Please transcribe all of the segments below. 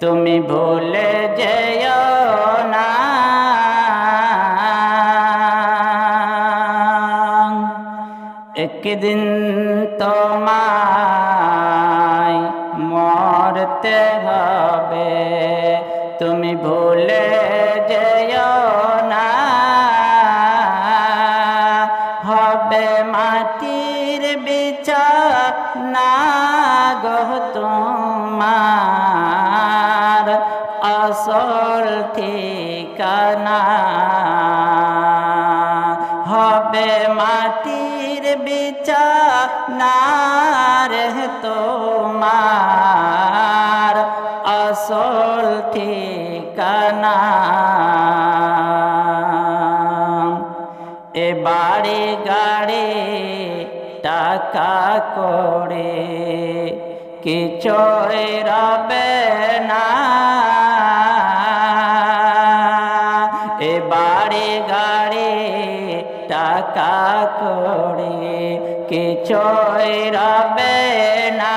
তুমি ভুলে যেও না। একদিন না গো তোমার আসল ঠিকানা। হবে মাটির বিচার তোমার আসল ঠিকানা। এ বাড়ি গাড়ি টাকা করে কিছুই রবে না? এ বাড়ি গাড়ি টাকা করে কিছুই রবে না?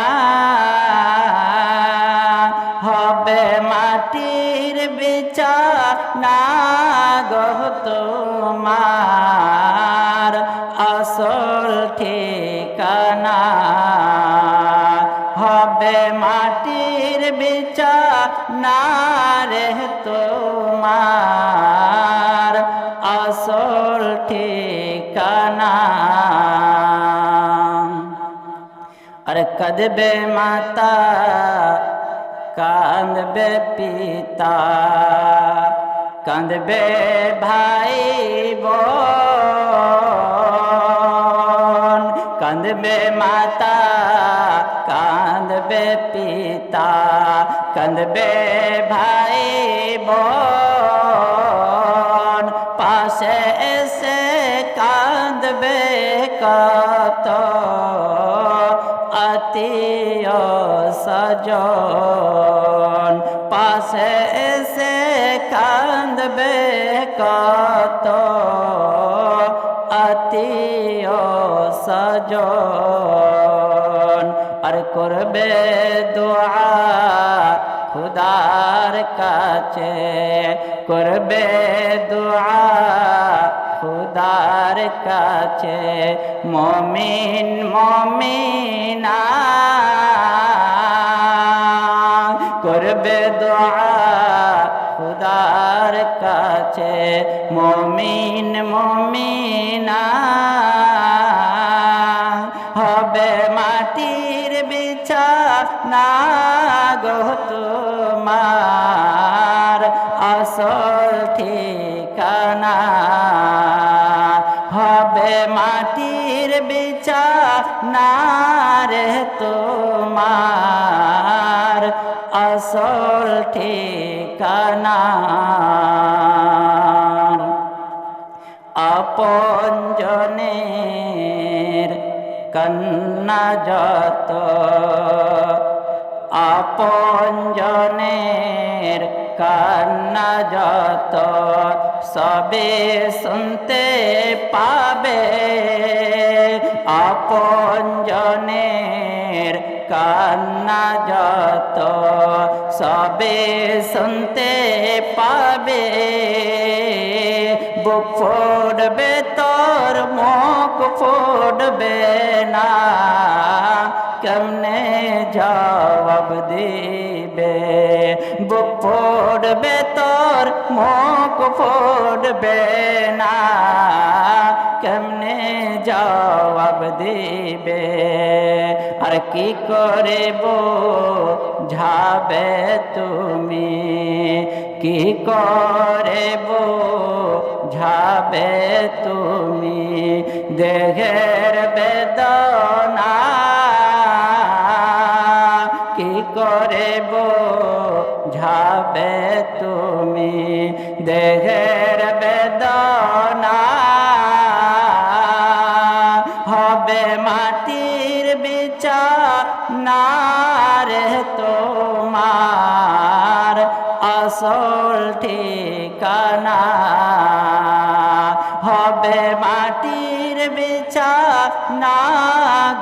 রে তোমার আসল ঠিকানা। আর কদবে মাতা, কাঁদবে পিতা, কাঁদবে ভাই বোন কাঁদবে মাতা, কাঁদবে পিতা কাঁদবে ভাই বোন পাশে এসে কাঁদবে কত আত্মীয় সজন পাশে এসে কাঁদবে কত করবে দোয়া খুদার কাছে। করবে দোয়া খুদার কাছে। মমিন, মমিনা। করবে দোয়া খুদার কাছে। মমিন, মমিনা। হবে মাটির বিছানা গো তোমার আসল ঠিকানা। হবে মাটির বিছানা রে তোমার আসল ঠিকানা। আপন কন্যা যত আপন জনের কান্না যত সবে শুনতে পাবে আপন জনের কান্না যত সবে শুনতে পাবে বুক ফোড়বে, তোর মুখ ফোড়বে না। কেমনে জবাব দিবে? বুক ফোড়বে, তোর মুখ ফোড়বে না। কেমনে জবাব দিবে? আর কি করে বো ঝাবে তুমি? কি করে ঝাবে তুমি দেহের বেদনা। কি করে ঝাবে তুমি দেহের বেদনা। হবে মাটির বিচার না রে তোমার।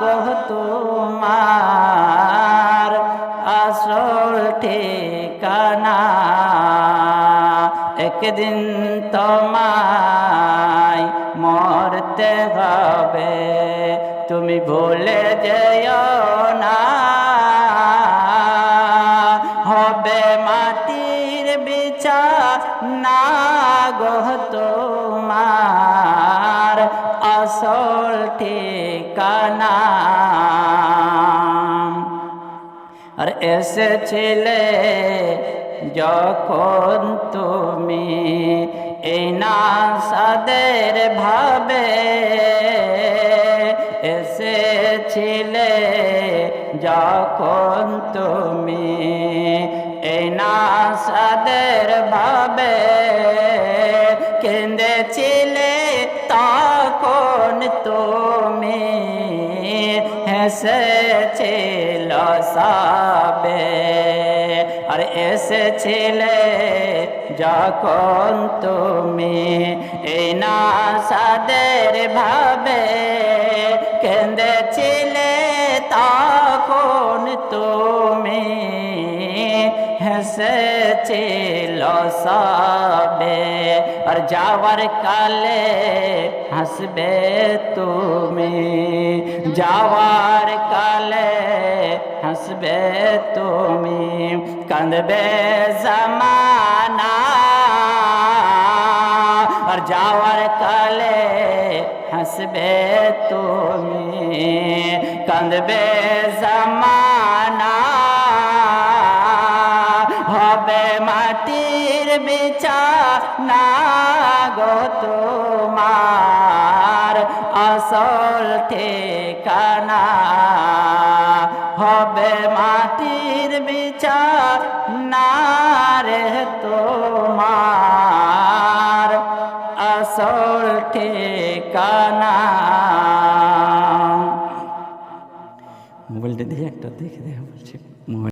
বিচার না গো তোমার ঠিকানা। একদিন তোমায় মরতে হবে, তুমি ভুলে যেও না। হবে মাটির বিচা না গহ আর এসেছিলে যখন তুমি এই না সাদের ভাবে। এসেছিলে যখন তুমি এই না সাদের ভাবে। কেঁদেছিলে হেসেছিল সবে। আর এসেছিলে যখন তুমি এই না সাদের ভাবে কেঁদেছিলে, তখন তুমি হেসেছিল সবে। और जावर काले हसबे तुम्हें। जावर काले हसबे तुम्हें। कंदबे जमाना। और जावर काले हसबे तुम्हें। कंदबे जमाना। মাটির বিচা না গো তোমার? আসল ঠিকানা হবে মাটির বিচা না রে তোমার? আসল ঠিকানা মোবাইলটা দিয়ে একটা দেখে দেখা বলছি।